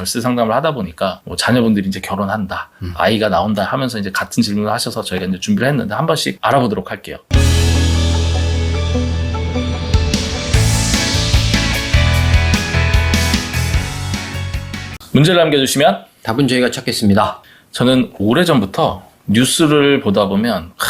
절세 상담을 하다 보니까 뭐 자녀분들이 이제 결혼한다, 음. 아이가 나온다 하면서 이제 같은 질문을 하셔서 저희가 이제 준비를 했는데 한 번씩 알아보도록 할게요. 문제를 남겨주시면 답은 저희가 찾겠습니다. 저는 오래전부터 뉴스를 보다 보면 하,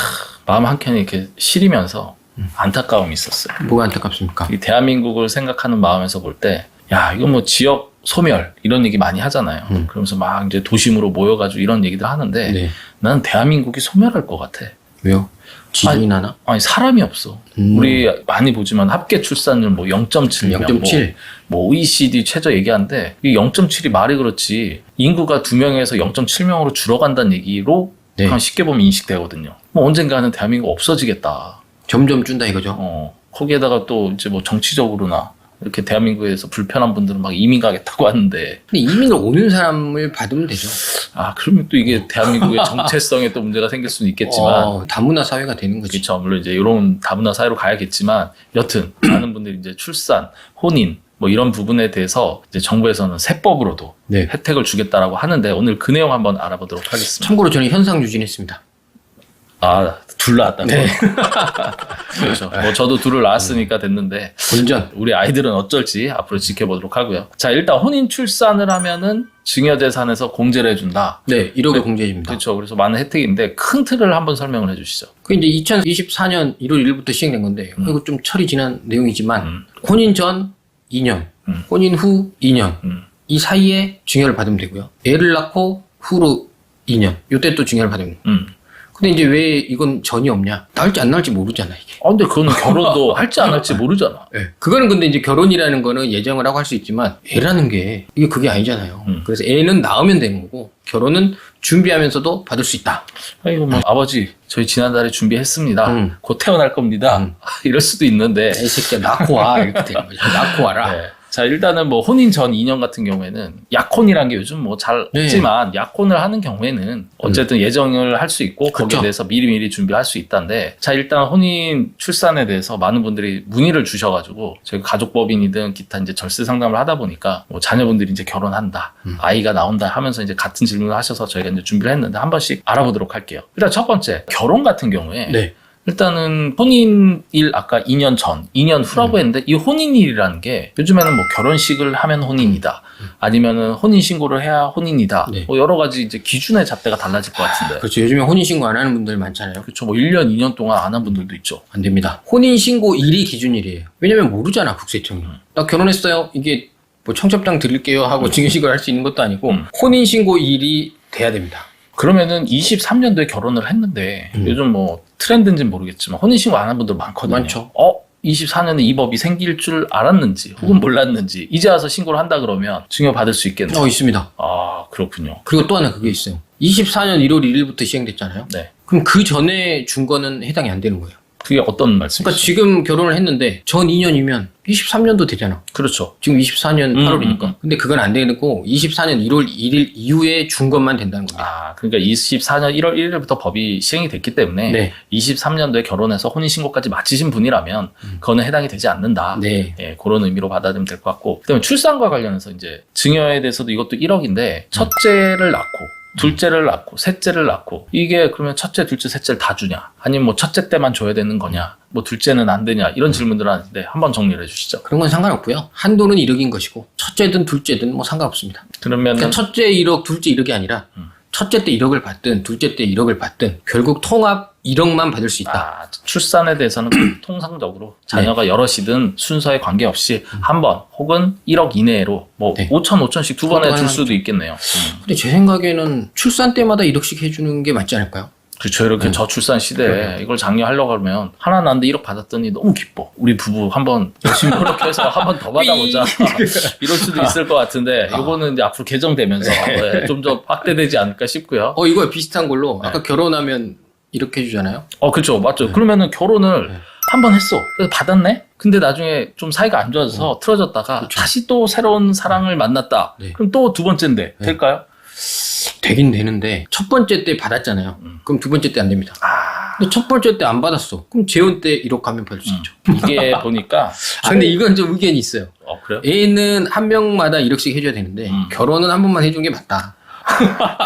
마음 한켠이 이렇게 시리면서 안타까움이 있었어요. 뭐가 안타깝습니까? 이 대한민국을 생각하는 마음에서 볼 때, 야, 이거 뭐 지역 소멸 이런 얘기 많이 하잖아요. 음. 그러면서 막 이제 도심으로 모여가지고 이런 얘기들 하는데 네. 나는 대한민국이 소멸할 것 같아. 왜요? 지진이 나나? 아니 사람이 없어. 음. 우리 많이 보지만 합계 출산율 뭐 0.7, 0.7. 뭐, 뭐 OECD 최저 얘기하는데 이 0.7이 말이 그렇지 인구가 두 명에서 0.7명으로 줄어간다는 얘기로 네. 그냥 쉽게 보면 인식되거든요. 뭐 언젠가는 대한민국 없어지겠다. 점점 준다 이거죠. 어, 거기에다가 또 이제 뭐 정치적으로나 이렇게 대한민국에서 불편한 분들은 막 이민 가겠다고 하는데 근데 이민을 오는 사람을 받으면 되죠. 아 그러면 또 이게 대한민국의 정체성에 또 문제가 생길 수는 있겠지만 어, 다문화 사회가 되는 거지. 그렇죠 물론 이제 이런 다문화 사회로 가야겠지만 여튼 많은 분들이 이제 출산 혼인 뭐 이런 부분에 대해서 이제 정부에서는 세법으로도 네. 혜택을 주겠다라고 하는데 오늘 그 내용 한번 알아보도록 하겠습니다. 참고로 저는 현상 유진했습니다. 아 둘 낳았다고 네. 그렇죠. 뭐 저도 둘을 낳았으니까 됐는데 본전. 우리 아이들은 어쩔지 앞으로 지켜보도록 하고요. 자, 일단 혼인 출산을 하면은 증여재산에서 공제를 해준다. 네, 1억을 네. 공제해줍니다. 그렇죠. 그래서 많은 혜택인데 큰 틀을 한번 설명을 해주시죠. 그 이제 2024년 1월 1일부터 시행된 건데 이거 좀 철이 지난 내용이지만 음. 혼인 전 2년, 음. 혼인 후 2년 음. 이 사이에 증여를 받으면 되고요. 애를 낳고 후로 2년 요때 또 증여를 받으면. 음. 근데 이제 왜 이건 전이 없냐? 나올지 안 나올지 모르잖아 이게. 아, 근데 그거는 결혼도 할지 안 할지 모르잖아. 예. 그거는 근데 이제 결혼이라는 거는 예정을 하고 할 수 있지만 애라는 게 이게 그게 아니잖아요. 음. 그래서 애는 낳으면 되는 거고 결혼은 준비하면서도 받을 수 있다. 아이고, 뭐, 아버지, 저희 지난달에 준비했습니다. 음. 곧 태어날 겁니다. 음. 이럴 수도 있는데. 이 새끼야 낳고 와 이렇게 되는 거죠. 낳고 와라. 네. 자, 일단은 뭐 혼인 전 2년 같은 경우에는 약혼이란 게 요즘 뭐잘 네. 없지만 약혼을 하는 경우에는 어쨌든 예정을 할 수 있고 거기에 그렇죠. 대해서 미리미리 준비할 수 있다는데 자, 일단 혼인 출산에 대해서 많은 분들이 문의를 주셔가지고 저희 가족법인이든 기타 이제 절세 상담을 하다 보니까 뭐 자녀분들이 이제 결혼한다, 음. 아이가 나온다 하면서 이제 같은 질문을 하셔서 저희가 이제 준비를 했는데 한 번씩 알아보도록 할게요. 일단 첫 번째 결혼 같은 경우에 네. 일단은 혼인일 아까 2년 전, 2년 후라고 음. 했는데 이 혼인일이라는 게 요즘에는 뭐 결혼식을 하면 혼인이다. 아니면은 혼인 신고를 해야 혼인이다. 음. 네. 뭐 여러 가지 이제 기준의 잣대가 달라질 것 같은데. 그렇죠. 요즘에 혼인신고 안 하는 분들 많잖아요. 그렇죠. 뭐 1년, 2년 동안 안 한 분들도 있죠. 안 됩니다. 혼인신고 일이 기준일이에요. 왜냐면 모르잖아, 국세청이. 음. 나 결혼했어요. 이게 뭐 청첩장 드릴게요 하고 증여신고를 할수 있는 것도 아니고 음. 혼인신고 일이 돼야 됩니다. 그러면은 23년도에 결혼을 했는데 음. 요즘 뭐 트렌드인지는 모르겠지만 혼인신고 안 한 분들 많거든요. 많죠. 어? 24년에 이 법이 생길 줄 알았는지 혹은 음. 몰랐는지 이제 와서 신고를 한다 그러면 증여 받을 수 있겠네. 어, 있습니다. 아, 그렇군요. 그리고 또 하나 그게 있어요. 24년 1월 1일부터 시행됐잖아요. 네. 그럼 그 전에 준 거는 해당이 안 되는 거예요. 그게 어떤 말씀이시죠? 그러니까 지금 결혼을 했는데 전 2년이면 23년도 되잖아. 그렇죠. 지금 24년 음, 8월이니까. 음, 음. 근데 그건 안 되고 24년 1월 1일 이후에 준 것만 된다는 겁니다. 아, 그러니까 24년 1월 1일부터 법이 시행이 됐기 때문에 네. 23년도에 결혼해서 혼인신고까지 마치신 분이라면 그거는 해당이 되지 않는다. 네. 예, 그런 의미로 받아들이면 될 것 같고. 그다음에 출산과 관련해서 이제 증여에 대해서도 이것도 1억인데 첫째를 낳고 둘째를 낳고 셋째를 낳고 이게 그러면 첫째, 둘째, 셋째를 다 주냐? 아니면 뭐 첫째 때만 줘야 되는 거냐? 뭐 둘째는 안 되냐? 이런 질문들 하는데 한번 정리를 해주시죠. 그런 건 상관없고요. 한도는 1억인 것이고 첫째든 둘째든 뭐 상관없습니다. 그러면은 그러니까 첫째 1억, 둘째 1억이 아니라 음. 첫째 때 1억을 받든 둘째 때 1억을 받든 결국 통합 1억만 받을 수 있다. 아, 출산에 대해서는 통상적으로 자녀가 여럿이든 순서에 관계없이 한 번 혹은 1억 이내로 뭐 네. 5천 5천씩 두 번에 줄 수도 있겠네요. 음. 근데 제 생각에는 출산 때마다 1억씩 해주는 게 맞지 않을까요? 그렇죠. 이렇게 네. 저출산 시대에 그래요. 이걸 장려하려고 하면 하나 낳는데 1억 받았더니 너무 기뻐. 우리 부부 한번 열심히 노력해서 한 번 더 받아보자. 이럴 수도 있을 것 같은데 아. 이거는 이제 앞으로 개정되면서 네, 좀더 확대되지 않을까 싶고요. 어, 이거 비슷한 걸로 네. 아까 결혼하면 이렇게 해주잖아요. 어, 그렇죠. 맞죠. 그러면은 결혼을 네. 한번 했어. 그래서 받았네? 근데 나중에 좀 사이가 안 좋아져서 틀어졌다가 그렇죠. 다시 또 새로운 사랑을 만났다. 네. 그럼 또 두 번째인데 네. 될까요? 되긴 되는데 첫 번째 때 받았잖아요. 음. 그럼 두 번째 때 안 됩니다. 아, 근데 첫 번째 때 안 받았어. 그럼 재혼 때 1억 가면 받을 수 있죠. 이게 보니까 아, 근데 이건 좀 의견이 있어요. 어 그래요? 애는 한 명마다 1억씩 해줘야 되는데 음. 결혼은 한 번만 해준 게 맞다.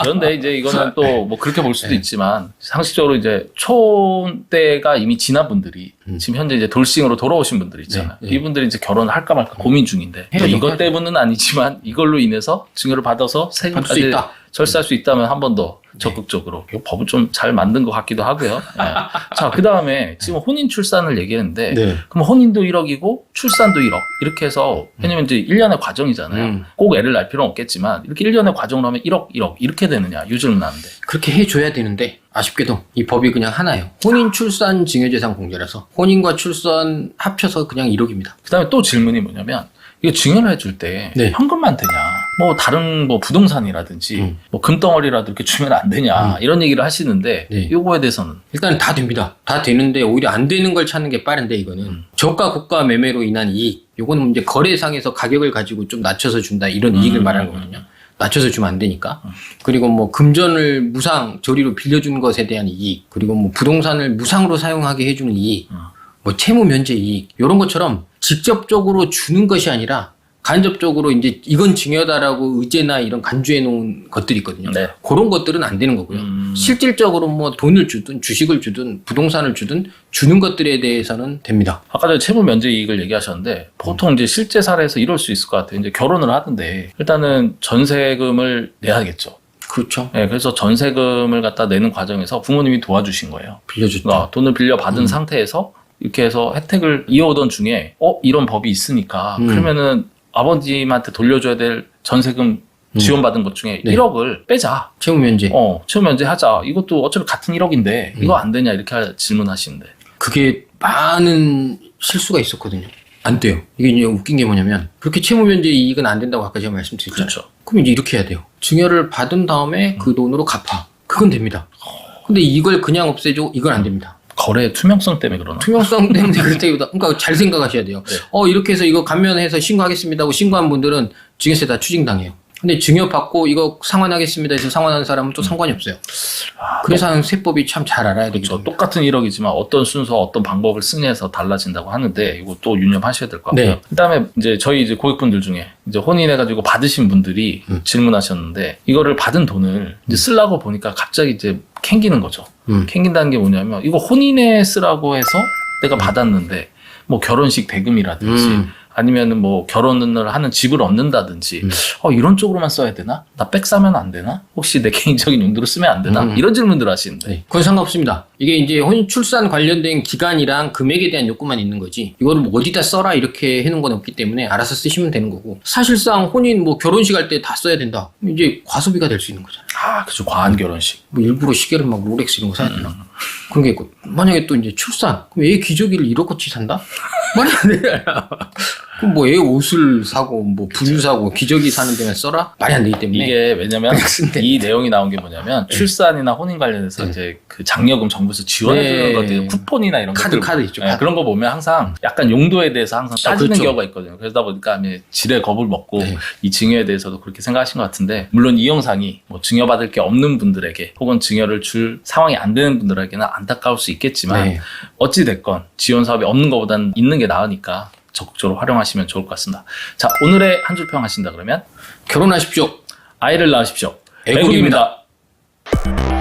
그런데 이제 이거는 또 네. 뭐 그렇게 볼 수도 있지만 상식적으로 이제 촌 때가 이미 지난 분들이 음. 지금 현재 이제 돌싱으로 돌아오신 분들 있잖아요. 네, 네. 이분들이 이제 결혼을 할까 말까 고민 중인데 해야죠, 이것. 때문은 아니지만 이걸로 인해서 증여를 받아서 받을 수 세금까지 있다. 절세할 수 있다면 한 번더 네. 적극적으로 이거 법을 좀 잘 만든 것 같기도 하고요. 네. 자, 그 다음에 지금 혼인 출산을 얘기했는데 네. 그럼 혼인도 1억이고 출산도 1억 이렇게 해서 왜냐면 이제 1년의 과정이잖아요. 음. 꼭 애를 낳을 필요는 없겠지만 이렇게 1년의 과정으로 하면 1억, 1억 이렇게 되느냐 유증을 낳는데 그렇게 해줘야 되는데 아쉽게도 이 법이 그냥 하나예요. 혼인 출산 증여재산 공제라서 혼인과 출산 합쳐서 그냥 1억입니다. 그 다음에 또 질문이 뭐냐면 이거 증여를 해줄 때 네. 현금만 되냐 뭐 다른 뭐 부동산이라든지 음. 뭐 금덩어리라도 이렇게 주면 안 되냐 이런 얘기를 하시는데 네. 이거에 대해서는 일단 다 됩니다. 다 되는데 오히려 안 되는 걸 찾는 게 빠른데 이거는 음. 저가 고가 매매로 인한 이익. 요거는 이제 거래상에서 가격을 가지고 좀 낮춰서 준다 이런 이익을 음. 말하는 거거든요. 낮춰서 주면 안 되니까. 그리고 뭐 금전을 무상 저리로 빌려주는 것에 대한 이익. 그리고 뭐 부동산을 무상으로 사용하게 해주는 이익. 음. 뭐 채무 면제 이익. 이런 것처럼 직접적으로 주는 것이 아니라 간접적으로 이제 이건 증여다라고 의제나 이런 간주해 놓은 것들이 있거든요. 네. 그런 것들은 안 되는 거고요. 음. 실질적으로 뭐 돈을 주든 주식을 주든 부동산을 주든 주는 것들에 대해서는 됩니다. 아까 전에 채무 면제 이익을 얘기하셨는데 보통 이제 실제 사례에서 이럴 수 있을 것 같아요. 이제 결혼을 하는데 일단은 전세금을 내야겠죠. 그렇죠. 네, 그래서 전세금을 갖다 내는 과정에서 부모님이 도와주신 거예요. 빌려줬죠. 어, 돈을 빌려 받은 음. 상태에서 이렇게 해서 혜택을 이어오던 중에 어 이런 법이 있으니까 음. 그러면은 아버님한테 돌려줘야 될 전세금 음. 지원받은 것 중에 네. 1억을 빼자. 채무 면제. 어, 채무 면제 하자. 이것도 어차피 같은 1억인데 음. 이거 안 되냐 이렇게 하- 질문하시는데. 그게 많은 실수가 있었거든요. 안 돼요. 이게 이제 웃긴 게 뭐냐면 그렇게 채무 면제 이익은 안 된다고 아까 제가 말씀드렸잖아요. 그렇죠. 그럼 이제 이렇게 해야 돼요. 증여를 받은 다음에 그 돈으로 갚아. 그건 됩니다. 근데 이걸 그냥 없애줘? 이건 안 됩니다. 거래 투명성 때문에 그러나. 투명성 때문에 그렇다기보다 그러니까 잘 생각하셔야 돼요. 네. 어 이렇게 해서 이거 감면해서 신고하겠습니다 하고 신고한 분들은 증여세 다 추징당해요. 근데 증여 받고 이거 상환하겠습니다 해서 상환하는 사람은 또 상관이 없어요. 아, 그래서 하는 세법이 참 잘 알아야 되겠죠. 그렇죠. 똑같은 1억이지만 어떤 순서, 어떤 방법을 승리해서 달라진다고 하는데 이거 또 유념하셔야 될 것 같고요. 네. 그다음에 이제 저희 이제 고객분들 중에 이제 혼인해가지고 받으신 분들이 음. 질문하셨는데 이거를 받은 돈을 이제 쓰려고 보니까 갑자기 이제 캥기는 거죠. 음. 캥긴다는 게 뭐냐면 이거 혼인에 쓰라고 해서 내가 받았는데 뭐 결혼식 대금이라든지 음. 아니면은 뭐 결혼을 하는 집을 얻는다든지 음. 어 이런 쪽으로만 써야 되나? 나 백 사면 안 되나? 혹시 내 개인적인 용도로 쓰면 안 되나? 음. 이런 질문들 하시는데 네, 그건 상관없습니다. 이게 이제 혼인 출산 관련된 기간이랑 금액에 대한 욕구만 있는 거지. 이거를 뭐 어디다 써라 이렇게 해놓은 건 없기 때문에 알아서 쓰시면 되는 거고. 사실상 혼인 뭐 결혼식 할 때 다 써야 된다. 이제 과소비가 될 수 있는 거잖아요. 아 그죠 과한 결혼식 뭐 일부러 시계를 막 롤렉스 이런 거 사야 되나? 그런 게 있고. 만약에 또 이제 출산. 그럼 애 기저귀를 1억어치 산다? 말이 안 되잖아. 그럼 뭐 애 옷을 사고 뭐 부유 사고 기저귀 사는 데만 써라? 말이 안 되기 때문에. 이게 왜냐면. 이 내용이 나온 게 뭐냐면 출산이나 혼인 관련해서 네. 이제 그 장려금 정부에서 지원해주는 네. 것들 쿠폰이나 이런 카드, 것들 카드 있죠, 네, 카드. 그런 거 보면 항상 약간 용도에 대해서 항상 아, 따지는 그렇죠. 경우가 있거든요. 그러다 보니까 이제 지레 겁을 먹고 네. 이 증여에 대해서도 그렇게 생각하신 것 같은데 물론 이 영상이 뭐 증여받을 게 없는 분들에게 혹은 증여를 줄 상황이 안 되는 분들에게는 안타까울 수 있겠지만 네. 어찌 됐건 지원 사업이 없는 것보다는 있는 게 나으니까 적극적으로 활용하시면 좋을 것 같습니다. 자, 오늘의 한 줄 평 하신다 그러면 결혼하십시오. 아이를 낳으십시오. 애국입니다. 애국입니다.